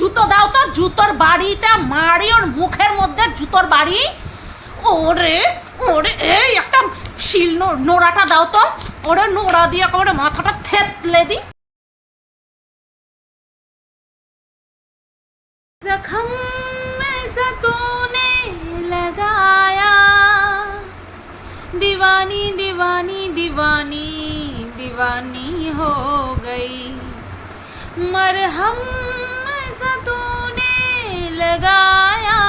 জুতো দাও তো জুতোর বাড়িটা মারি ওর মুখের মধ্যে জুতোর বাড়ি ওরে ওরে এই একটা শিল নো- নোড়াটা দাও তো ওরে নোড়া দিয়ে একেবারে মাথাটা থেতলে দি जख्म ऐसा तूने लगाया दीवानी दीवानी दीवानी दीवानी हो गई मरहम ऐसा तूने लगाया।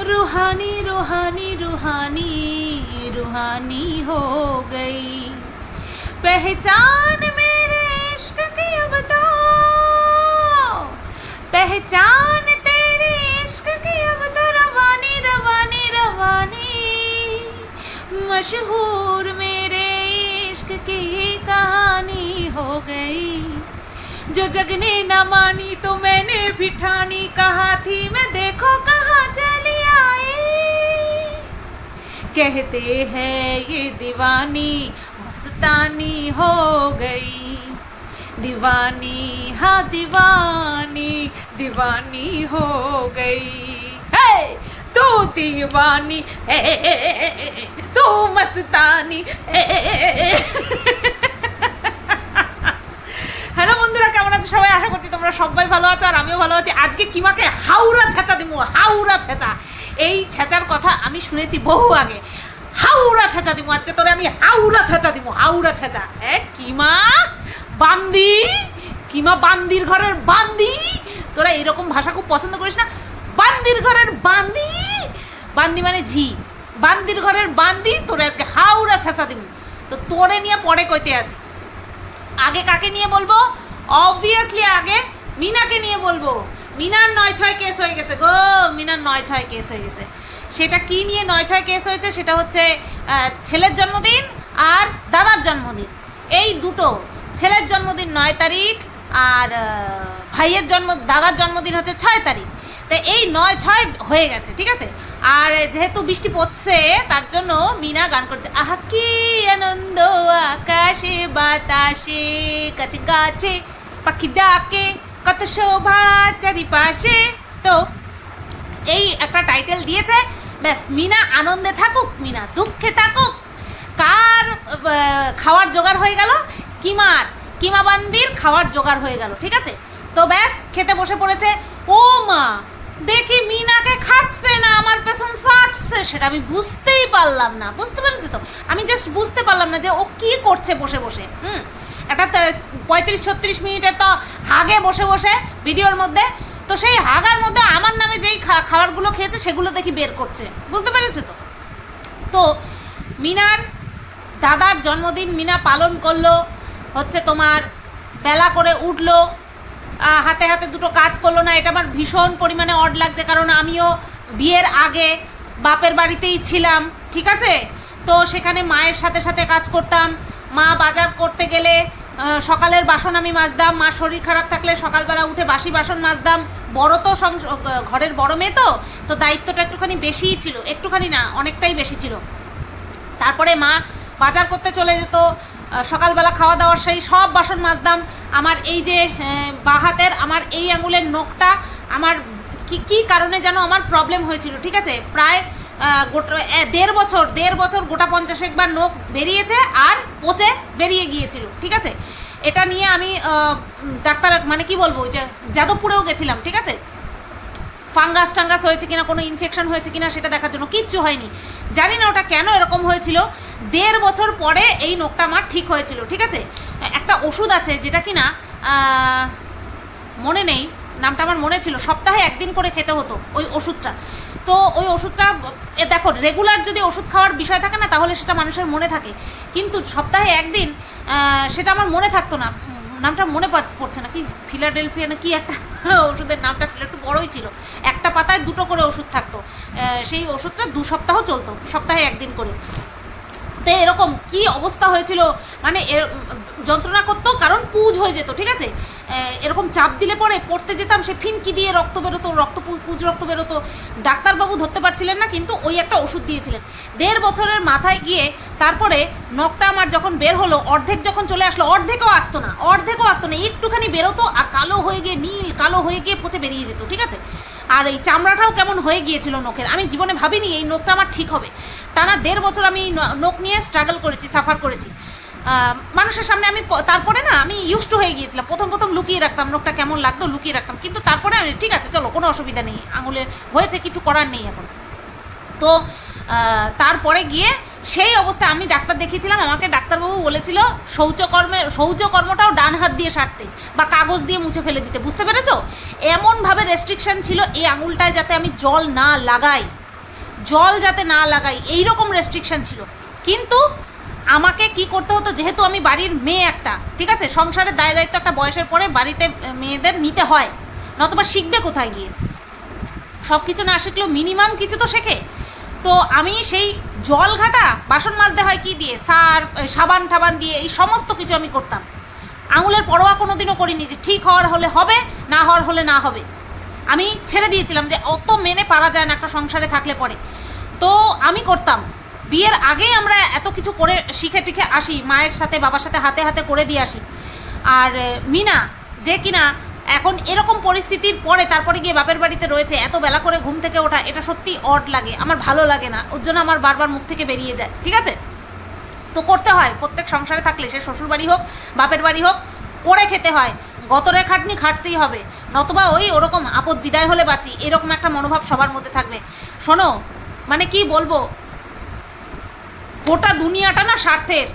रूहानी रूहानी रूहानी रूहानी हो गई। पहचान मेरे इश्क की अब तो। पहचान तेरे इश्क की अब तो। रवानी रवानी रवानी। मशहूर मेरे इश्क की कहानी हो गई। जो जगने न मानी तो मैंने भी ठानी कहा थी मैं, देखो कहा चली आई। कहते हैं ये दीवानी मस्तानी हो गई। दीवानी हाँ दीवानी दीवानी हो गई। है तू दीवानी है तू मस्तानी আছো, সবাই আশা করছি তোমরা সবাই ভালো আছো আর আমিও ভালো আছি। আজকে কিমাকে হাউরা ছেঁচা দিমু হাউরা ছেঁচা। এই ছেঁচার কথা আমি শুনেছি বহু আগে। হাউরা ছেঁচা দিমু, আজকে তোরে আমি হাউরা ছেঁচা দিমু হাউরা ছেঁচা। এ কিমা বান্দি? কিমা বান্দির ঘরের বান্দি? তোরা এরকম ভাষা খুব পছন্দ করিস না? বান্দির ঘরের বান্দি? বান্দি মানে ঝি। বান্দির ঘরের বান্দি, তোরে আজকে হাউরা ছেঁচা দিমু। তো তোরে নিয়ে পরে কইতে আসি। আগে কাকে নিয়ে বলব? অবভিয়াসলি আগে মিনাকে নিয়ে বলব। মিনার নয় ছয় কেস হয়ে গেছে গো, মিনার নয় ছয় কেস হয়ে গেছে। সেটা কি নিয়ে নয় ছয় কেস হয়েছে? সেটা হচ্ছে ছেলের জন্মদিন আর দাদার জন্মদিন। এই দুটো, ছেলের জন্মদিন নয় তারিখ আর ভাইয়ের জন্ম, দাদার জন্মদিন হচ্ছে ছয় তারিখ। তো এই নয় ছয় হয়ে গেছে, ঠিক আছে? আর যেহেতু বৃষ্টি পড়ছে, তার জন্য মিনা গান করছে। আহা, কি আনন্দ আকাশে, বাতাসে, কাছে গাছে পাখি ডাকে, কত শোভা চারিপাশে। তো এই একটা টাইটেল দিয়েছে, ব্যাস, মিনা আনন্দে থাকুক, মিনা দুঃখে থাকুক। কার খাওয়ার জোগাড় হয়ে গেল? কিমার কিমা বান্দির খাওয়ার জোগাড় হয়ে গেল, ঠিক আছে? তো ব্যাস, খেতে বসে পড়েছে। ও মা দেখি মিনাকে খাচ্ছে না, আমার পেছন সাটছে সেটা আমি বুঝতেই পারলাম না। বুঝতে পেরেছি তো? আমি জাস্ট বুঝতে পারলাম না যে ও কি করছে বসে বসে, হুম? একটা পঁয়ত্রিশ ছত্রিশ মিনিটের তো হাগে বসে বসে ভিডিওর মধ্যে। তো সেই হাগার মধ্যে আমার নামে যেই খাবারগুলো খেয়েছে, সেগুলো দেখি বের করছে। বুঝতে পেরেছ তো? তো মিনার দাদার জন্মদিন মিনা পালন করল, হচ্ছে তোমার বেলা করে উঠল হাতে হাতে দুটো কাজ করল না, এটা আমার ভীষণ পরিমাণে অড লাগছে, কারণ আমিও বিয়ের আগে বাপের বাড়িতেই ছিলাম, ঠিক আছে? তো সেখানে মায়ের সাথে সাথে কাজ করতাম, মা বাজার করতে গেলে সকালের বাসন আমি মাজতাম, মা শরীর খারাপ থাকলে সকালবেলা উঠে বাসি বাসন মাজতাম, বড় তো ঘরের বড় মেয়ে তো তো দায়িত্বটা একটুখানি বেশিই ছিল, একটুখানি না, অনেকটাই বেশি ছিল। তারপরে মা বাজার করতে চলে যেত সকালবেলা খাওয়া দাওয়ার সেই সব বাসন মাজতাম। আমার এই যে আহ, বাঁ হাতের আমার এই আঙুলের নখটা আমার কি কি কারণে যেন আমার প্রবলেম হয়েছিল ঠিক আছে? প্রায় গোটা দেড় বছর দেড় বছর গোটা পঞ্চাশ একবার নখ বেরিয়েছে আর পচে বেরিয়ে গিয়েছিল ঠিক আছে? এটা নিয়ে আমি ডাক্তার মানে কি বলব যে যাদবপুরেও গেছিলাম ঠিক আছে? ফাঙ্গাস টাঙ্গাস হয়েছে কিনা, কোনো ইনফেকশন হয়েছে কিনা সেটা দেখার জন্য কিচ্ছু হয়নি। জানি না ওটা কেন এরকম হয়েছিল। দেড় বছর পরে এই নোকটা আমার ঠিক হয়েছিল, ঠিক আছে? একটা ওষুধ আছে যেটা কিনা মনে নেই, নামটা আমার মনে ছিল, সপ্তাহে একদিন করে খেতে হতো ওই ওষুধটা। তো ওই ওষুধটা দেখো রেগুলার যদি ওষুধ খাওয়ার বিষয় থাকে না, তাহলে সেটা মানুষের মনে থাকে। কিন্তু সপ্তাহে একদিন সেটা আমার মনে থাকতো না। নামটা মনে পড়ছে না। কি ফিলাডেলফিয়া না কি একটা ওষুধের নামটা ছিল, একটু বড়ই ছিল। একটা পাতায় দুটো করে ওষুধ থাকতো। সেই ওষুধটা দু সপ্তাহ চলতো, সপ্তাহে একদিন করে। তো এরকম কি অবস্থা হয়েছিল? মানে যন্ত্রণা করতো, কারণ পুজ হয়ে যেত, ঠিক আছে? এরকম চাপ দিলে পরে পড়তে যেতাম, সে ফিনকি দিয়ে রক্ত বেরোতো, রক্ত পুজ রক্ত বেরোতো। ডাক্তারবাবু ধরতে পারছিলেন না, কিন্তু ওই একটা ওষুধ দিয়েছিলেন। দেড় বছরের মাথায় গিয়ে তারপরে নখটা আমার যখন বের হলো, অর্ধেক যখন চলে আসলো, অর্ধেকও আসতো না, অর্ধেকও আসতো না, একটুখানি বেরোতো আর কালো হয়ে গিয়ে, নীল কালো হয়ে গিয়ে পচে বেরিয়ে যেত, ঠিক আছে? আর এই চামড়াটাও কেমন হয়ে গিয়েছিল নখের? আমি জীবনে ভাবিনি এই নখটা আমার ঠিক হবে। টানা দেড় বছর আমি নখ নিয়ে স্ট্রাগল করেছি সাফার করেছি। মানুষের সামনে আমি তারপরে না আমি ইউজ টু হয়ে গিয়েছিলাম। প্রথম প্রথম লুকিয়ে রাখতাম, নখটা কেমন লাগতো লুকিয়ে রাখতাম। কিন্তু তারপরে আমি, ঠিক আছে, চলো, কোনো অসুবিধা নেই। আঙুলে হয়েছে, কিছু করার নেই এখন। তো তারপরে গিয়ে সেই অবস্থায় আমি ডাক্তার দেখিয়েছিলাম, আমাকে ডাক্তারবাবু বলেছিল, শৌচকর্মে, শৌচকর্মটাও ডান হাত দিয়ে সারতে বা কাগজ দিয়ে মুছে ফেলে দিতে, বুঝতে পেরেছ? এমনভাবে রেস্ট্রিকশন ছিল এই আঙুলটায় যাতে আমি জল না লাগাই, জল যাতে না লাগাই এই রকম রেস্ট্রিকশন ছিল। কিন্তু আমাকে কি করতে হতো, যেহেতু আমি বাড়ির মেয়ে একটা, ঠিক আছে? সংসারের দায় দায়িত্ব একটা বয়সের পরে বাড়িতে মেয়েদের নিতে হয়, নতবা শিখবে কোথায় গিয়ে? সব কিছু না শিখলেও মিনিমাম কিছু তো শেখে। তো আমি সেই জল ঘাটা বাসন মাজতে হয় কি দিয়ে? সার সাবান টাবান দিয়ে এই সমস্ত কিছু আমি করতাম। আঙুলের পরোয়া কোনোদিনও করিনি যে ঠিক হওয়ার হলে হবে, না হওয়ার হলে না হবে। আমি ছেড়ে দিয়েছিলাম যে অত মেনে পারা যায় না একটা সংসারে থাকলে পরে। তো আমি করতাম। বিয়ের আগেই আমরা এত কিছু করে শিখে টিখে আসি, মায়ের সাথে, বাবার সাথে হাতে হাতে করে দিয়ে আসি। আর মিনা, যে কিনা এখন এরকম পরিস্থিতির পরে তারপরে গিয়ে বাপের বাড়িতে রয়েছে, এত বেলা করে ঘুম থেকে ওঠা, এটা সত্যি অড লাগে, আমার ভালো লাগে না, ওর জন্য আমার বারবার মুখ থেকে বেরিয়ে যায়, ঠিক আছে? তো করতে হয়, প্রত্যেক সংসারে থাকলে, সে শ্বশুর বাড়ি হোক, বাপের বাড়ি হোক, করে খেতে হয়, গতরে খাটনি খাটতেই হবে, নতবা ওই ওরকম আপদ বিদায় হলে বাঁচি, এরকম একটা মনোভাব সবার মধ্যে থাকবে। শোনো মানে কি বলব, গোটা দুনিয়াটা না স্বার্থের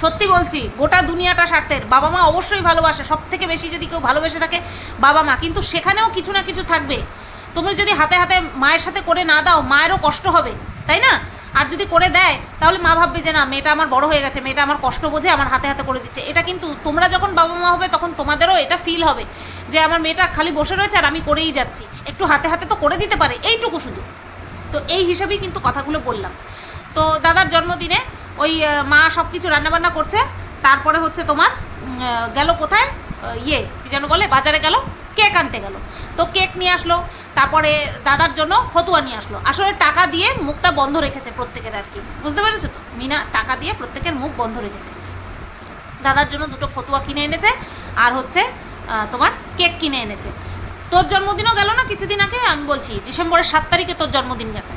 সত্যি বলছি, গোটা দুনিয়াটা স্বার্থের। বাবা মা অবশ্যই ভালোবাসে সব থেকে বেশি যদি কেউ ভালোবেসে থাকে বাবা মা। কিন্তু সেখানেও কিছু না কিছু থাকবে। তুমি যদি হাতে হাতে মায়ের সাথে করে না দাও, মায়েরও কষ্ট হবে, তাই না? আর যদি করে দেয়, তাহলে মা ভাববে যে না, মেয়েটা আমার বড় হয়ে গেছে, মেয়েটা আমার কষ্ট বোঝে, আমার হাতে হাতে করে দিচ্ছে। এটা কিন্তু তোমরা যখন বাবা মা হবে, তখন তোমাদেরও এটা ফিল হবে যে আমার মেয়েটা খালি বসে রয়েছে আর আমি করেই যাচ্ছি। একটু হাতে হাতে তো করে দিতে পারে, এইটুকু শুধু। তো এই হিসাবেই কিন্তু কথাগুলো বললাম। তো দাদার জন্মদিনে ওই মা সব কিছু রান্নাবান্না করছে, তারপরে হচ্ছে তোমার গেল কোথায়? ইয়ে কি যেন বলে, বাজারে গেল, কেক আনতে গেল। তো কেক নিয়ে আসলো, তারপরে দাদার জন্য ফতুয়া নিয়ে আসলো। আসলে টাকা দিয়ে মুখটা বন্ধ রেখেছে প্রত্যেকের আর কি। বুঝতে পেরেছ তো? মিনা, টাকা দিয়ে প্রত্যেকের মুখ বন্ধ রেখেছে। দাদার জন্য দুটো ফতুয়া কিনে এনেছে, আর হচ্ছে তোমার কেক কিনে এনেছে। তোর জন্মদিনও গেল না কিছুদিন আগে? আমি বলছি, ডিসেম্বরের সাত তারিখে তোর জন্মদিন গেছে।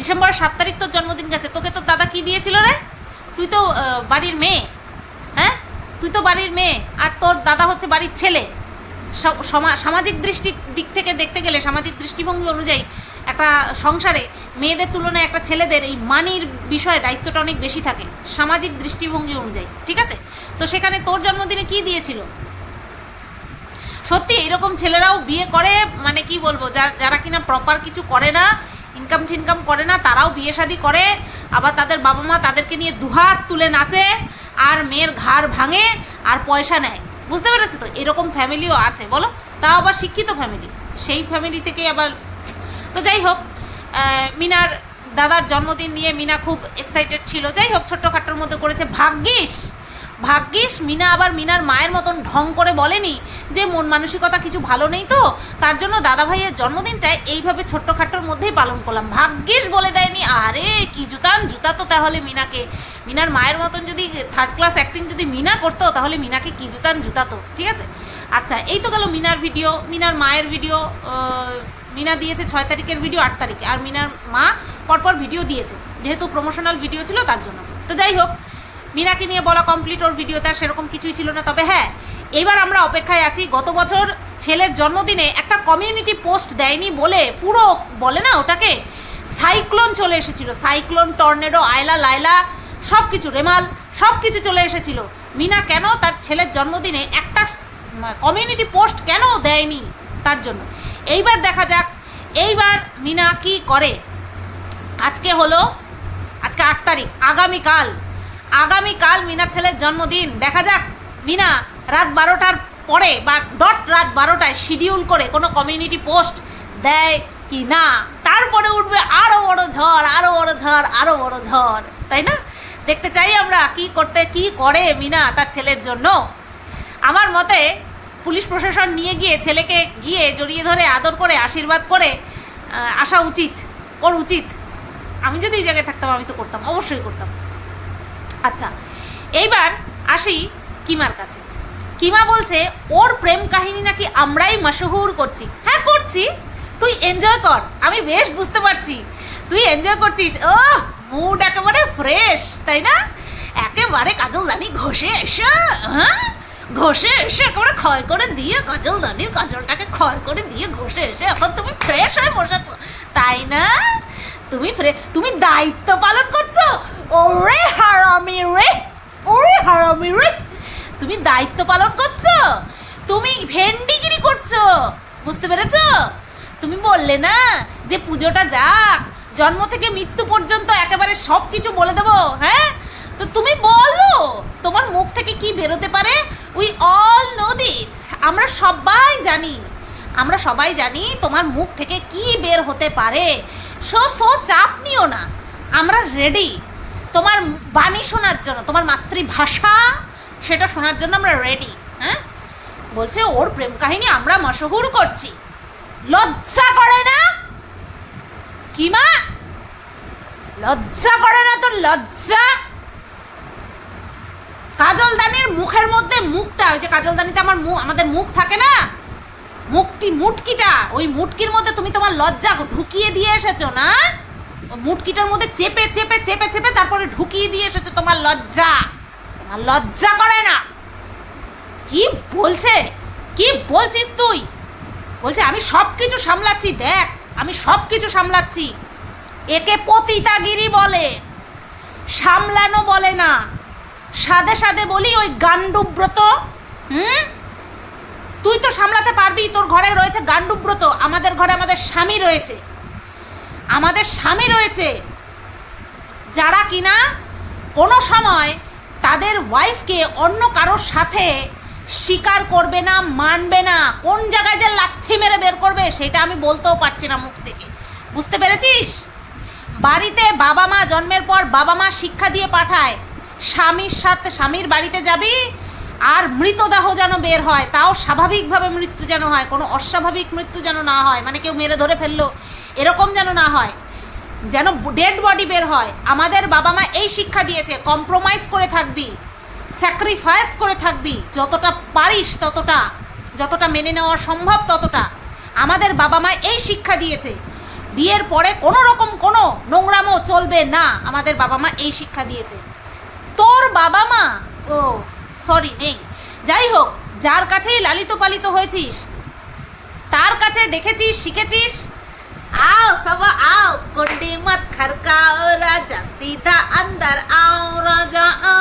ডিসেম্বরের সাত তারিখ তোর জন্মদিন গেছে, তোকে তোর দাদা কি দিয়েছিল রে? তুই তো বাড়ির মেয়ে হ্যাঁ? তুই তো বাড়ির মেয়ে, আর তোর দাদা হচ্ছে বাড়ির ছেলে। সামাজিক দৃষ্টির দিক থেকে দেখতে গেলে, সামাজিক দৃষ্টিভঙ্গি অনুযায়ী একটা সংসারে মেয়েদের তুলনায় একটা ছেলেদের এই মানির বিষয়ে দায়িত্বটা অনেক বেশি থাকে, সামাজিক দৃষ্টিভঙ্গি অনুযায়ী, ঠিক আছে? তো সেখানে তোর জন্মদিনে কি দিয়েছিল? সত্যি, এরকম ছেলেরাও বিয়ে করে মানে কি বলব যারা কিনা প্রপার কিছু করে না ইনকাম টিনকাম করে না, তারাও বিয়ে শাদি করে, আবার তাদের বাবা মা তাদেরকে নিয়ে দুহাত তুলে নাচে, আর মেয়ের ঘাড় ভাঙে, আর পয়সা নেয়। বুঝতে পেরেছ তো? এরকম ফ্যামিলিও আছে, বলো? তাও আবার শিক্ষিত ফ্যামিলি সেই ফ্যামিলি থেকেই আবার তো যাই হোক মিনার দাদার জন্মদিন নিয়ে মিনা খুব এক্সাইটেড ছিল। যাই হোক ছোট্ট ছোট্টখাট্টোর মধ্যে করেছে, ভাগ্যিস! ভাগ্যিস মিনা আবার মিনার মায়ের মতন ঢং করে বলেনি যে মন মানসিকতা কিছু ভালো নেই তো। তার জন্য দাদা ভাইয়ের জন্মদিনটা এইভাবে ছোট্টখাট্টোর মধ্যেই পালন করলাম। ভাগ্যিস বলে দেয়নি। আরে, কি জুতান? জুতা তো তাহলে মিনাকে। মিনার মায়ের মতন যদি থার্ড ক্লাস অ্যাক্টিং যদি মিনা করতো, তাহলে মিনাকে কি জুতান? জুতাতো ঠিক আছে? আচ্ছা এই তো গেল মিনার ভিডিও মিনার মায়ের ভিডিও মিনা দিয়েছে ছয় তারিখের ভিডিও আট তারিখে। আর মিনার মা পরপর ভিডিও দিয়েছে। যেহেতু প্রমোশনাল ভিডিও ছিল তার জন্য। তো যাই হোক মিনাকে নিয়ে বলা কমপ্লিট ওর ভিডিওতে আর সেরকম কিছুই ছিল না। তবে হ্যাঁ এবার আমরা অপেক্ষায় আছি, গত বছর ছেলের জন্মদিনে একটা কমিউনিটি পোস্ট দেয়নি বলে পুরো বলে না ওটাকে? সাইক্লোন চলে এসেছিল। সাইক্লোন টর্নেডো আয়লা, লায়লা সব কিছু রেমাল সব কিছু চলে এসেছিল। মিনা কেন তার ছেলের জন্মদিনে একটা কমিউনিটি পোস্ট কেন দেয়নি তার জন্য? এইবার দেখা যাক, এইবার মিনা কি করে? আজকে হলো, আজকে আট তারিখ, আগামীকাল। আগামীকাল মিনার ছেলের জন্মদিন। দেখা যাক, মিনা রাত বারোটার পরে বা ডট রাত বারোটায় শিডিউল করে কোনো কমিউনিটি পোস্ট দেয় কি না, তারপরে উঠবে আরও বড় ঝড় আরও বড় ঝড় আরও বড় ঝড়। তাই না? দেখতে চাই আমরা কি করতে, কি করে মিনা তার ছেলের জন্য। আমার মতে পুলিশ প্রশাসন নিয়ে গিয়ে ছেলেকে গিয়ে জড়িয়ে ধরে, আদর করে, আশীর্বাদ করে আসা উচিত, ওর উচিত। আমি যদি এই জায়গায় থাকতাম, আমি তো করতাম, অবশ্যই করতাম। আচ্ছা এইবার আসি কিমার কাছে। কিমা বলছে, ওর প্রেম কাহিনী নাকি আমরাই মাসহুর করছি। হ্যাঁ করছি। তুই এনজয় কর, আমি বেশ বুঝতে পারছি। তুই এনজয় করছিস। ও মুড একেবারে ফ্রেশ তাই না? একেবারে কাজল দানি ঘষে এসে হ্যাঁ? ঘষে এসে একেবারে ক্ষয় করে দিয়ে কাজল দানির কাজলটাকে ক্ষয় করে দিয়ে ঘষে এসে এখন তুমি ফ্রেশ হয়ে বসেছো, তাই না? তুমি ফ্রে তুমি দায়িত্ব পালন করছ? ওরে হারামি রে, ওরে হারামি রে। তুমি দায়িত্ব পালন করছ, তুমি ভেন্ডিগিরি করছ, বুঝতে পেরেছ? তুমি বললে না যে পুজোটা যাক, জন্ম থেকে মৃত্যু পর্যন্ত একেবারে সব কিছু বলে দেবো হ্যাঁ? তো তুমি বলো, তোমার মুখ থেকে কি বেরোতে পারে? উই অল নো দিস আমরা সবাই জানি, আমরা সবাই জানি তোমার মুখ থেকে কি বের হতে পারে। সো সো, চাপ নিও না, আমরা রেডি তোমার বাণী শোনার জন্য, তোমার মাতৃভাষা সেটা শোনার জন্য আমরা রেডি হ্যাঁ? বলছে, ওর প্রেম কাহিনী আমরা মশহুর করছি। লজ্জা করে না? কি মা? লজ্জা করে না তো লজ্জা? কাজলদানির মুখের মধ্যে মুখটা, ওই যে কাজলদানিতে আমার মুখ আমাদের মুখ থাকে না? মুখটি মুটকিটা, ওই মুটকির মধ্যে তুমি তোমার লজ্জা ঢুকিয়ে দিয়ে এসেছ না? মুটকিটার মধ্যে চেপে চেপে চেপে চেপে তারপরে ঢুকিয়ে দিয়ে এসেছে তোমার লজ্জা। তোমার লজ্জা করে না। কি বলছে? কি বলছিস তুই? বলছে, আমি সব কিছু সামলাচ্ছি, দেখ, আমি সব কিছু সামলাচ্ছি। একে পতিতাগিরি বলে, সামলানো বলে না। সাদে সাদে বলি ওই গান্ডুব্রত হুম? তুই তো সামলাতে পারবি, তোর ঘরে রয়েছে গান্ডুব্রত আমাদের ঘরে আমাদের স্বামী রয়েছে। আমাদের স্বামী রয়েছে। যারা কিনা কোনো সময় তাদের ওয়াইফকে অন্য কারোর সাথে স্বীকার করবে না, মানবে না, কোন জায়গায় যে লাথি মেরে বের করবে সেটা আমি বলতেও পারছি না মুখ থেকে। বুঝতে পেরেছিস? বাড়িতে বাবা মা জন্মের পর বাবা মা শিক্ষা দিয়ে পাঠায়, স্বামীর সাথে স্বামীর বাড়িতে যাবি আর মৃতদেহ যেন বের হয়, তাও স্বাভাবিকভাবে মৃত্যু যেন হয়, কোনো অস্বাভাবিক মৃত্যু যেন না হয় মানে কেউ মেরে ধরে ফেলল এরকম যেন না হয়, যেন ডেড বডি বের হয়। আমাদের বাবা মা এই শিক্ষা দিয়েছে কম্প্রোমাইজ করে থাকবি স্যাক্রিফাইস করে থাকবি, যতটা পারিস ততটা, যতটা মেনে নেওয়া সম্ভব ততটা। আমাদের বাবা মা এই শিক্ষা দিয়েছে। বিয়ের পরে কোনো রকম কোনো নোংরামো চলবে না, আমাদের বাবা মা এই শিক্ষা দিয়েছে। তোর বাবা মা, ও সরি নেই। যাই হোক, যার কাছেই লালিত পালিত হয়েছিস, তার কাছে দেখেছিস, শিখেছিস आओ सब आओ कुंडी मत खड़काओ राजा सीधा अंदर आओ राजा आ,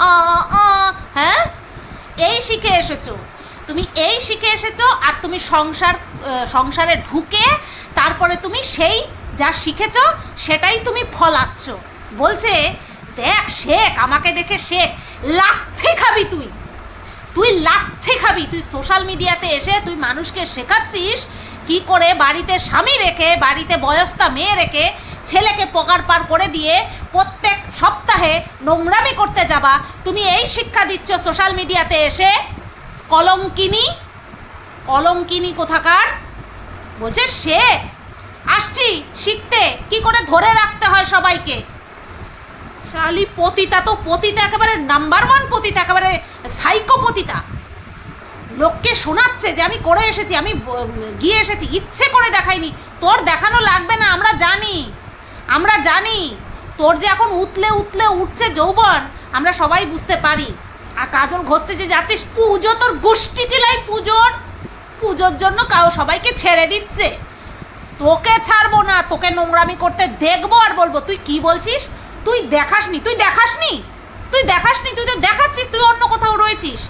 आ, आ, হ্যাঁ এই শিখে এসেছো তুমি এই শিখে এসেছো আর তুমি সংসার আহ, সংসারে ঢুকে তারপরে তুমি সেই যা শিখেছো সেটাই তুমি ফলাচ্ছ বলছে দেখ শেখ আমাকে দেখে শেখ লাথি খাবি তুই তুই লাথি খাবি তুই সোশ্যাল মিডিয়াতে এসে তুই মানুষকে শেখাচ্ছিস কি করে বাড়িতে স্বামী রেখে, বাড়িতে বয়স্তা মেয়ে রেখে ছেলেকে পকার পার করে দিয়ে প্রত্যেক সপ্তাহে নোংরামি করতে যাবা? তুমি এই শিক্ষা দিচ্ছ সোশ্যাল মিডিয়াতে এসে? কলঙ্কিনী? কলঙ্কিনী কোথাকার? বলছে, শেখ, আসছি শিখতে। কি করে ধরে রাখতে হয় সবাইকে? শালি পতিতা তো পতিতা একেবারে নাম্বার ওয়ান পতিতা, একেবারে সাইকো পতিতা। লোককে শোনাচ্ছে যে আমি করে এসেছি, আমি গিয়ে এসেছি, ইচ্ছে করে দেখাইনি। তোর দেখানো লাগবে না, আমরা জানি আমরা জানি। তোর যে এখন উতলে উতলে উঠছে যৌবন, আমরা সবাই বুঝতে পারি। আর কাজল ঘষতে যে যাচ্ছিস, পুজো তোর গোষ্ঠী কিলাই পুজোর? পুজোর জন্য কাউ সবাইকে ছেড়ে দিচ্ছে। তোকে ছাড়বো না, তোকে নোংরামি করতে দেখব আর বলব, তুই কি বলছিস? তুই দেখাসনি তুই দেখাসনি? তুই দেখাসনি, তুই তো দেখাচ্ছিস, তুই অন্য কোথাও রয়েছিস।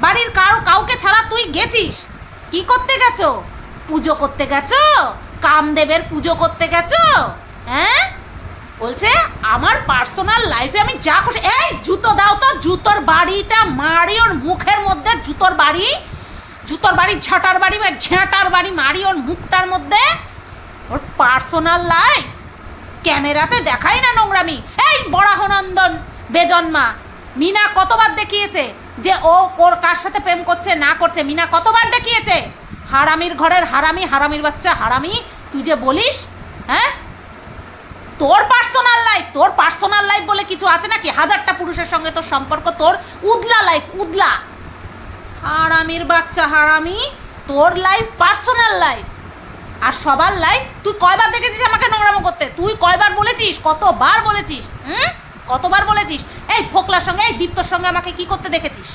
বাড়ির কারও কাউকে ছাড়া তুই গেছিস? কি করতে গেছো? পুজো করতে গেছো? কামদেবের পুজো করতে গেছো? হ্যাঁ? বলছে, আমার পার্সোনাল লাইফে আমি যা খুশি এই, জুতো দাও তো, জুতোর বাড়িটা মারি ওর মুখের মধ্যে, জুতোর বাড়ি। জুতোর বাড়ি, ঝাঁটার বাড়ি বা ঝেঁটার বাড়ি মারি ওর মুখটার মধ্যে। ওর পার্সোনাল লাইফ। ক্যামেরাতে দেখাই না নোংরামি। এই বরাহনন্দন বেজন্মা। মিনা কতবার দেখিয়েছে? যে ও ওর কার সাথে প্রেম করছে, না করছে, মিনা কতবার দেখিয়েছে? হারামির ঘরের হারামি, হারামির বাচ্চা, হারামি, তুই যে বলিস হ্যাঁ? তোর পার্সোনাল লাইফ তোর পার্সোনাল লাইফ বলে কিছু আছে নাকি? হাজারটা পুরুষের সঙ্গে তোর সম্পর্ক, তোর উদলা লাইফ উদলা। হারামির বাচ্চা, হারামি, তোর লাইফ পার্সোনাল লাইফ আর সবার লাইফ তুই কয়বার দেখেছিস আমাকে নোংরামো করতে? তুই কয়বার বলেছিস? কতবার বলেছিস? হুম? কতবার বলেছিস? এই ফোকলার সঙ্গে, এই দীপ্তর সঙ্গে আমাকে কি করতে দেখেছিস?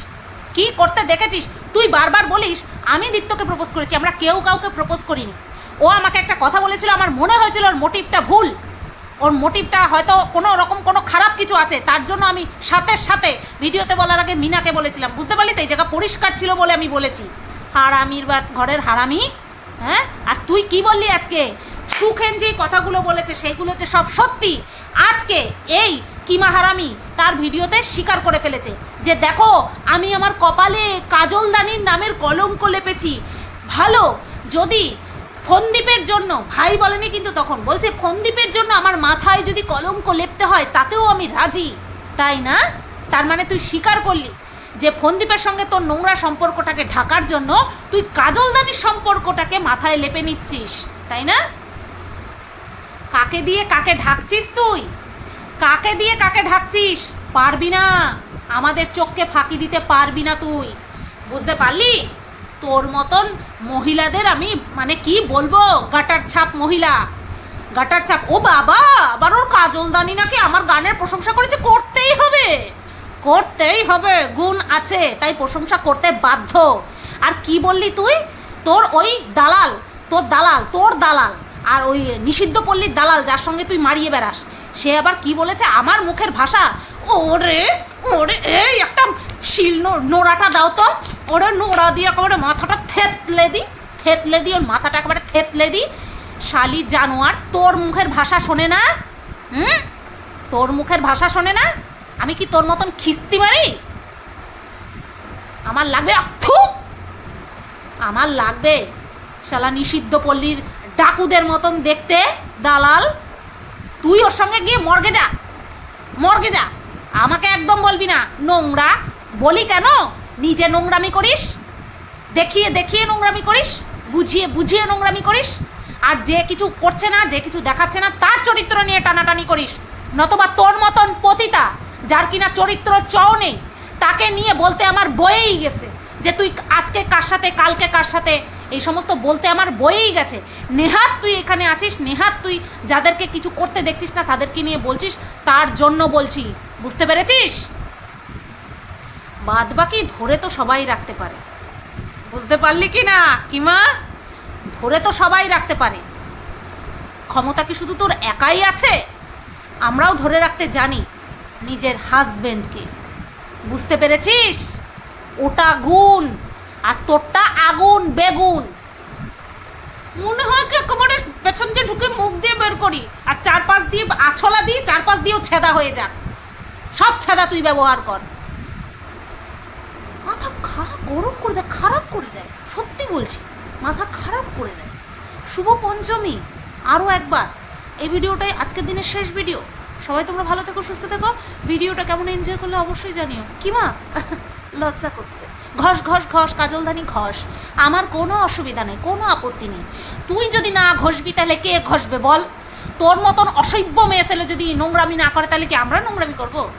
কি করতে দেখেছিস? তুই বারবার বলিস, আমি দীপ্তকে প্রপোজ করেছি, আমরা কেউ কাউকে প্রপোজ করিনি। ও আমাকে একটা কথা বলেছিল, আমার মনে হয়েছিল ওর মোটিভটা ভুল। ওর মোটিভটা হয়তো কোনো রকম কোনো খারাপ কিছু আছে, তার জন্য আমি সাথে সাথে ভিডিওতে বলার আগে মিনাকে বলেছিলাম। বুঝতে পারলি তো, এই জায়গা পরিষ্কার ছিল বলে আমি বলেছি। হারামির বা ঘরের হারামি? হ্যাঁ? আর তুই কি বললি আজকে? সুখেন যেই কথাগুলো বলেছে, সেইগুলো যে সব সত্যি, আজকে এই কিমা হারামি তার ভিডিওতে স্বীকার করে ফেলেছে। যে দেখো, আমি আমার কপালে কাজলদানির নামের কলঙ্ক লেপেছি। ভালো, যদি ফন্দীপের জন্য, ভাই বলেনি কিন্তু তখন, বলছে ফন্দীপের জন্য আমার মাথায় যদি কলঙ্ক লেপতে হয়, তাতেও আমি রাজি। তাই না? তার মানে তুই স্বীকার করলি যে ফন্দীপের সঙ্গে তোর নোংরা সম্পর্কটাকে ঢাকার জন্য তুই কাজলদানির সম্পর্কটাকে মাথায় লেপে নিচ্ছিস। তাই না? কাকে দিয়ে কাকে ঢাকছিস তুই? কাকে দিয়ে কাকে ঢাকছিস? পারবি না। আমাদের চোখকে ফাঁকি দিতে পারবি না তুই। বুঝতে পারলি? তোর মতন মহিলাদের আমি মানে কি বলব? গাটার ছাপ মহিলা। গাটার ছাপ। ও বাবা! আবার ওর কাজলদানি নাকি আমার গানের প্রশংসা করেছে? করতেই হবে। করতেই হবে। গুণ আছে, তাই প্রশংসা করতে বাধ্য। আর কি বললি তুই? তোর ওই দালাল, তোর দালাল তোর দালাল। আর ওই নিষিদ্ধ পল্লীর দালাল যার সঙ্গে তুই মারিয়ে বেড়াস। সে আবার কি বলেছে? আমার মুখের ভাষা? ওরে ওরে, এই একটা শিল নোড়াটা দাও তো। ওরে, নোড়া দিয়ে একেবারে মাথাটা থেতলে দি থেতলে দি, ওর মাথাটা একেবারে থেতলে দি। শালি জানোয়ার, তোর মুখের ভাষা শোনে না? হুম? তোর মুখের ভাষা শোনে না? আমি কি তোর মতন খিস্তি মারি? আমার লাগবে আমার লাগবে শালা নিষিদ্ধ পল্লীর ডাকুদের মতন দেখতে, দালাল। তুই ওর সঙ্গে গিয়ে মর্গে যা। মর্গে যা। আমাকে একদম বলবি না, নোংরা। বলি কেন? নিজে নোংরামি করিস, দেখিয়ে দেখিয়ে নোংরামি করিস, বুঝিয়ে বুঝিয়ে নোংরামি করিস, আর যে কিছু করছে না, যে কিছু দেখাচ্ছে না, তার চরিত্র নিয়ে টানাটানি করিস। নতবা তোর মতন পতিতা, যার কিনা চরিত্র চও নেই, তাকে নিয়ে বলতে আমার বয়েই গেছে যে তুই আজকে কার সাথে, কালকে কার সাথে এই সমস্ত বলতে আমার বয়েই গেছে। নেহাত তুই এখানে আছিস, নেহাত তুই যাদেরকে কিছু করতে দেখছিস না, তাদেরকে নিয়ে বলছিস, তার জন্য বলছি। বুঝতে পেরেছিস? বাদ বাকি ধরে তো সবাই রাখতে পারে। বুঝতে পারলি কি না, কিমা? ধরে তো সবাই রাখতে পারে। ক্ষমতা কি শুধু তোর একাই আছে? আমরাও ধরে রাখতে জানি নিজের হাজবেন্ডকে বুঝতে পেরেছিস? ওটা গুণ। আর তোরটা আগুন, বেগুন। মনে হয় কি একেবারে পেছন দিয়ে ঢুকে মুখ দিয়ে বের করি, আর চার পাঁচ দিয়ে আছলা দিই চার পাঁচ দিয়েও ছেদা হয়ে যাক। সব ছেদা তুই ব্যবহার কর। মাথা খারাপ, গরম করে দেয়, খারাপ করে দেয়, সত্যি বলছি, মাথা খারাপ করে দেয়। শুভ পঞ্চমী আরও একবার। এই ভিডিওটাই আজকের দিনের শেষ ভিডিও। সবাই তোমরা ভালো থেকো, সুস্থ থেকো। ভিডিওটা কেমন এনজয় করলে অবশ্যই জানিও। কি মা? লজ্জা করছে। ঘস ঘস ঘস কাজলধানি ঘস আমার কোনো অসুবিধা নেই, কোনো আপত্তি নেই। তুই যদি না ঘষবি, তাহলে কে ঘষবে বল? তোর মতন অসভ্য মেয়ে ছেলে যদি নোংরামি না করে, তাহলে কি আমরা নোংরামি করব?